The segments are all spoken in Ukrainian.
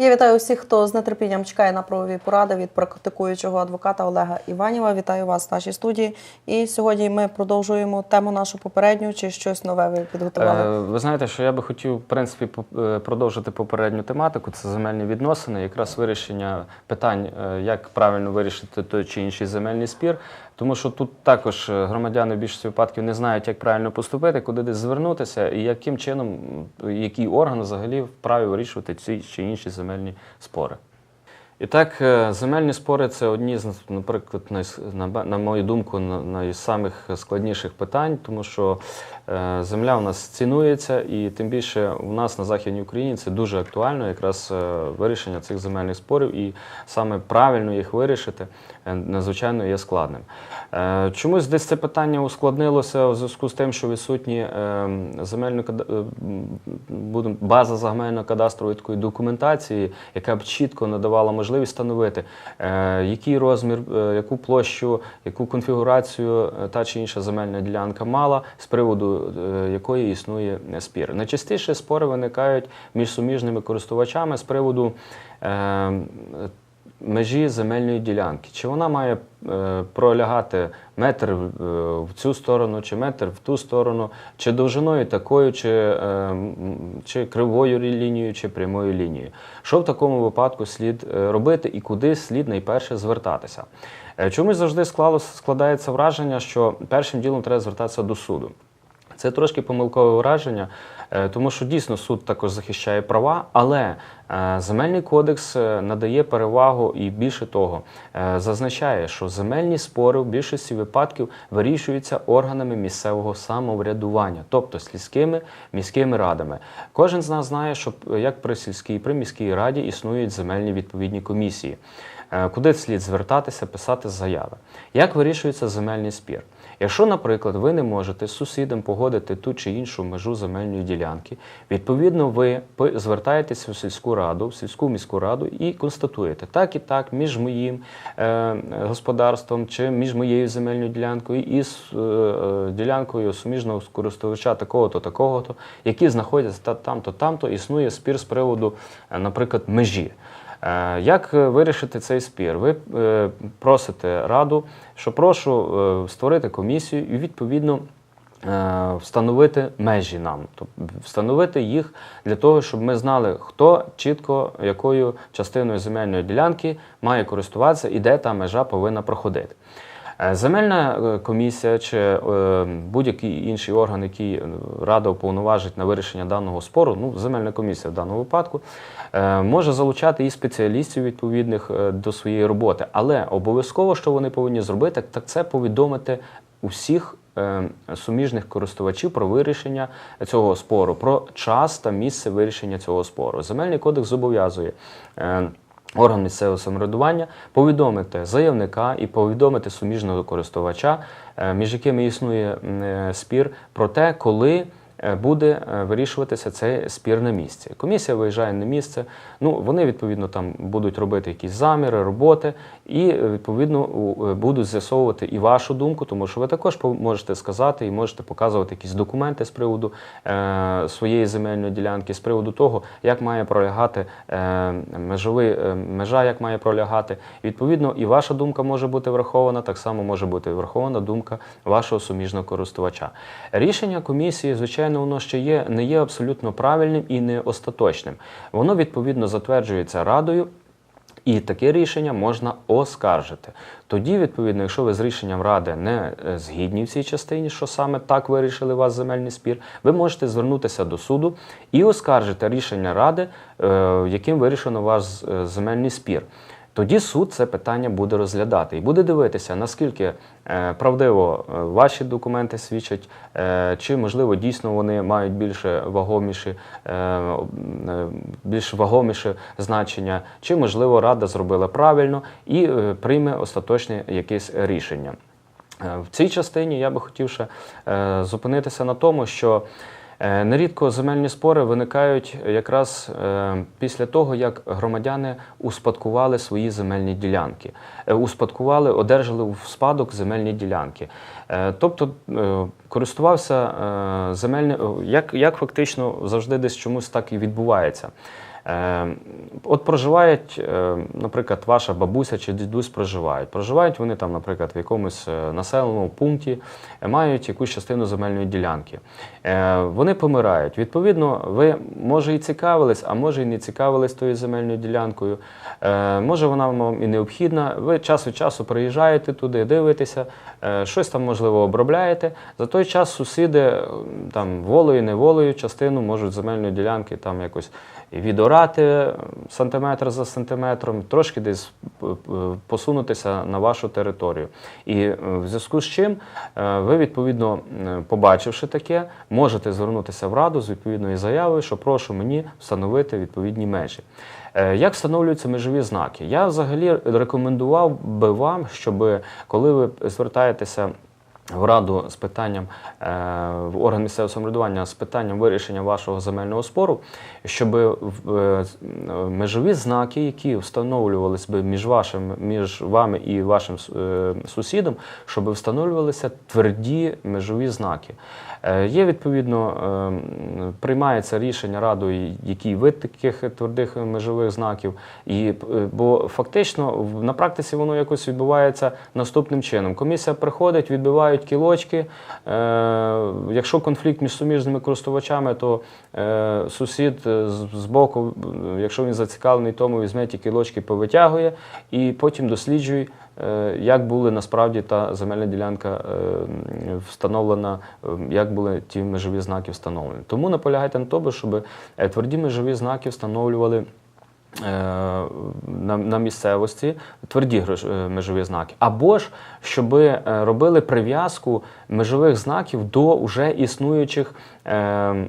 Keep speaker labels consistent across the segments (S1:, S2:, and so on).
S1: Я вітаю усіх, хто з нетерпінням чекає на правові поради від практикуючого адвоката Олега Іванєва. Вітаю вас в нашій студії. І сьогодні ми продовжуємо тему нашу попередню. Чи щось нове ви підготували?
S2: Е, Ви знаєте, що я би хотів в принципі е, продовжити попередню тематику. Це земельні відносини, якраз вирішення питань, е, як правильно вирішити той чи інший земельний спір. Тому що тут також е, громадяни в більшості випадків не знають, як правильно поступити, куди десь звернутися, і яким чином, який орган взагалі вправі вирішувати ці чи інші земельні спори. І так, е, земельні спори це одні з, наприклад, на, мою думку, на- найсамих складніших питань, тому що е, земля у нас цінується, і тим більше у нас на Західній Україні це дуже актуально, якраз е, вирішення цих земельних спорів, і саме правильно їх вирішити надзвичайно є складним. Чомусь десь це питання ускладнилося у зв'язку з тим, що відсутні земельно база загальнокадастрової документації, яка б чітко надавала можливість встановити, е, який розмір, е, яку площу, яку конфігурацію е, та чи інша земельна ділянка мала, з приводу якої існує спір. Найчастіше спори виникають між суміжними користувачами з приводу. Межі земельної ділянки. Чи вона має е, пролягати метр е, в цю сторону, чи метр в ту сторону, чи довжиною такою, чи, е, чи кривою лінією, чи прямою лінією. Що в такому випадку слід е, робити і куди слід найперше звертатися? Е, Чомусь завжди склалося, складається враження, що першим ділом треба звертатися до суду. Це трошки помилкове враження, тому що дійсно суд також захищає права, але земельний кодекс е, надає перевагу і більше того, е, зазначає, що земельні спори в більшості випадків вирішуються органами місцевого самоврядування, тобто сільськими міськими радами. Кожен з нас знає, що е, як при сільській, при міській раді існують земельні відповідні комісії. Е, Куди слід звертатися, писати заяви? Як вирішується земельний спір? Якщо, наприклад, ви не можете з сусідом погодити ту чи іншу межу земельної ділянки, відповідно, ви звертаєтеся в сільську раду, в сільську міську раду і констатуєте, так і так, між моїм е, господарством чи між моєю земельною ділянкою і е, е, ділянкою суміжного користувача такого-то, такого-то, які знаходяться та- там-то, там-то, існує спір з приводу, е, наприклад, межі. Е, Як вирішити цей спір? Ви е, просите раду, що прошу створити комісію і відповідно. Е, Встановити межі нам, тобто встановити їх для того, щоб ми знали, хто чітко якою частиною земельної ділянки має користуватися і де та межа повинна проходити. Е, Земельна е, комісія чи будь-який інший орган, який рада уповноважить на вирішення даного спору, ну земельна комісія в даному випадку, може залучати і спеціалістів відповідних до своєї роботи. Але обов'язково, що вони повинні зробити, так це повідомити усіх суміжних користувачів про вирішення цього спору, про час та місце вирішення цього спору. Земельний кодекс зобов'язує. е, Орган місцевого самоврядування повідомити заявника і повідомити суміжного користувача, е, між якими існує е, спір, про те, коли е, буде е, вирішуватися цей спір на місці. Комісія виїжджає на місце. Ну вони відповідно там будуть робити якісь заміри, роботи, і е, відповідно е, будуть з'ясовувати і вашу думку, тому що ви також можете сказати і можете показувати якісь документи з приводу е, своєї земельної ділянки, з приводу того, як має пролягати е, межовий е, межа, як має пролягати. Відповідно, і ваша думка може бути врахована, так само може бути врахована думка вашого суміжного користувача. Рішення комісії, звичайно, воно ще є, не є абсолютно правильним і не остаточним. Воно відповідно затверджується радою. І таке рішення можна оскаржити. Тоді, відповідно, якщо ви з рішенням ради не е, згідні в цій частині, що саме так вирішили вас земельний спір, ви можете звернутися до суду і оскаржити рішення ради, е, яким вирішено ваш е, земельний спір. Тоді суд це питання буде розглядати і буде дивитися, наскільки е, правдиво е, ваші документи свідчать, е, чи можливо дійсно вони мають більше вагоміші, більш вагоміше значення, чи можливо рада зробила правильно і прийме остаточне якесь рішення. В цій частині я би хотів ще зупинитися на тому, що нерідко земельні спори виникають якраз е, після того, як громадяни успадкували свої земельні ділянки, Е, успадкували, одержали в спадок земельні ділянки. Е, Тобто е, користувався е, земельним, як, як фактично завжди десь чомусь так і відбувається. Е, От проживають, е, наприклад, ваша бабуся чи дідусь проживають. Проживають вони там, наприклад, в якомусь е, населеному пункті, е, мають якусь частину земельної ділянки. Вони помирають. Відповідно, ви може і цікавились, а може і не цікавились тою земельною ділянкою. Може вона вам і необхідна. Ви час від часу приїжджаєте туди, дивитеся, щось там можливо обробляєте. За той час сусіди там волею, неволею частину можуть земельної ділянки там якось відорати сантиметр за сантиметром, трошки десь е, посунутися на вашу територію. І е, в зв'язку з чим е, ви, відповідно, побачивши таке, можете звернутися в раду з відповідною заявою, що прошу мені встановити відповідні межі. Як встановлюються межові знаки? Я взагалі рекомендував би вам, щоб коли ви звертаєтеся в раду з питанням е, в орган місцевого самоврядування з питанням вирішення вашого земельного спору, щоб е, е, межові знаки, які встановлювалися би між вашим, між вами і вашим сусідом, щоб встановлювалися тверді межові знаки. Е, Є відповідно е, приймається рішення радою, який вид таких твердих межових знаків, і е, бо фактично на практиці воно якось відбувається наступним чином. Комісія приходить, відбивають кілочки. Якщо конфлікт між суміжними користувачами, то сусід з- боку, якщо він зацікавлений, тому візьме ті кілочки, повитягує і потім досліджує. Е, Як були насправді та земельна ділянка е, встановлена, е, як були ті межові знаки встановлені. Тому наполягайте на тому, щоб тверді межові знаки встановлювали на, на місцевості тверді межові знаки, або ж щоб робили прив'язку межових знаків до вже існуючих е,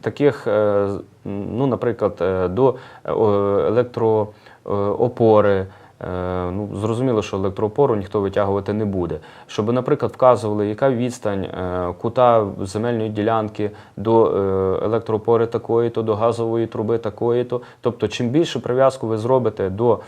S2: таких, е, ну, наприклад, до електроопори. Е, Ну, зрозуміло, що електроопору ніхто витягувати не буде. Щоб, наприклад, вказували, яка відстань е, кута земельної ділянки до е, електроопори такої-то, до газової труби такої-то. Тобто, чим більше прив'язку ви зробите до,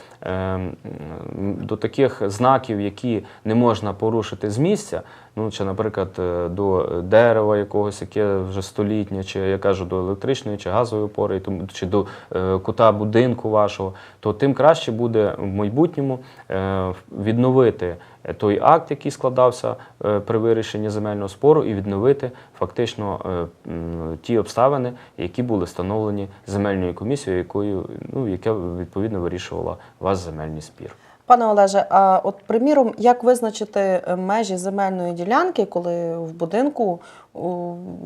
S2: до таких знаків, які не можна порушити з місця, ну, чи, наприклад, е, до дерева якогось, яке вже столітнє, чи я кажу, до електричної чи газової опори, чи до е, кута будинку вашого, то тим краще буде в майбутньому е, відновити той акт, який складався е, при вирішенні земельного спору, і відновити фактично е, ті обставини, які були встановлені земельною комісією, якою ну, яка відповідно вирішувала ваш земельний спір.
S1: Пане Олеже, а от приміром, як визначити е, межі земельної ділянки, коли в будинку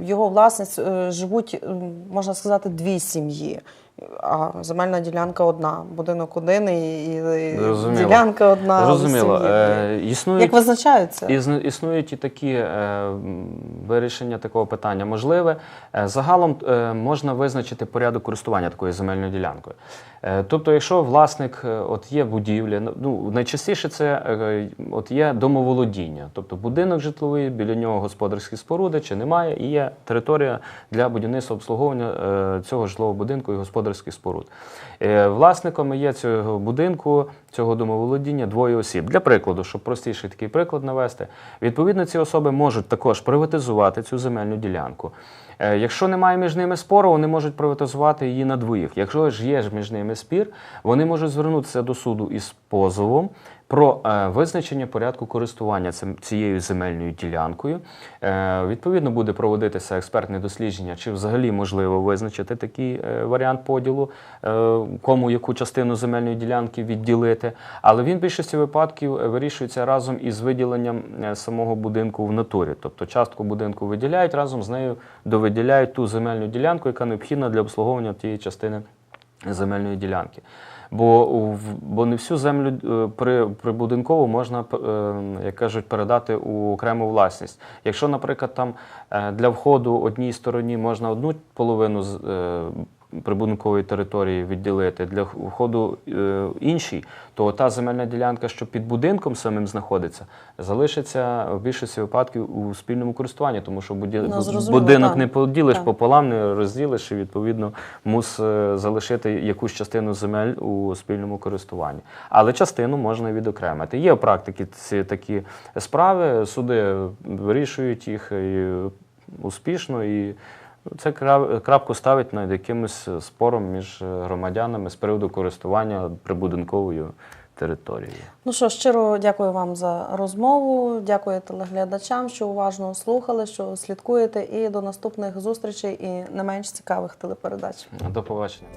S1: його власність е, живуть, можна сказати, дві сім'ї, а земельна ділянка одна, будинок один і,
S2: Зрозуміло.
S1: ділянка одна. сім'ї.
S2: Е, існують
S1: Як визначаються?
S2: Існують і такі е, вирішення такого питання можливе. Загалом е, можна визначити порядок користування такою земельною ділянкою. Е, тобто, якщо власник е, от є будівля, ну найчастіше це е, от є домоволодіння, тобто будинок житловий, біля нього господарські споруди чи немає, і є територія для будівництва обслуговування цього житлового будинку і господарських споруд. Власниками є цього будинку, цього домоволодіння двоє осіб. Для прикладу, щоб простіший такий приклад навести, відповідно, ці особи можуть також приватизувати цю земельну ділянку. Е, Якщо немає між ними спору, вони можуть приватизувати її на двоїх. Якщо ж є між ними спір, вони можуть звернутися до суду із позовом про е, визначення порядку користування цією земельною ділянкою. Е, відповідно, буде проводитися експертне дослідження, чи взагалі можливо визначити такий е, варіант поділу, кому яку частину земельної ділянки відділити. Але він в більшості випадків вирішується разом із виділенням самого будинку в натурі. Тобто частку будинку виділяють, разом з нею довиділяють ту земельну ділянку, яка необхідна для обслуговування тієї частини земельної ділянки. Бо, бо не всю землю е, при, прибудинкову можна, е, як кажуть, передати у окрему власність. Якщо, наприклад, там е, для входу одній стороні можна одну половину прибудинкової території відділити, для входу е, іншій, то та земельна ділянка, що під будинком самим знаходиться, залишиться в більшості випадків у спільному користуванні, тому що буді-
S1: Ну,
S2: будинок
S1: так.
S2: не поділиш
S1: Так.
S2: пополам, не розділиш, і відповідно мус е, залишити якусь частину земель у спільному користуванні. Але частину можна відокремити. Є в практиці ці такі справи, суди вирішують їх і успішно і. Це кра- крапку ставить над якимось спором між громадянами з приводу користування прибудинковою територією.
S1: Ну що, щиро дякую вам за розмову. Дякую телеглядачам, що уважно слухали, що слідкуєте. І до наступних зустрічей і не менш цікавих телепередач.
S2: До побачення.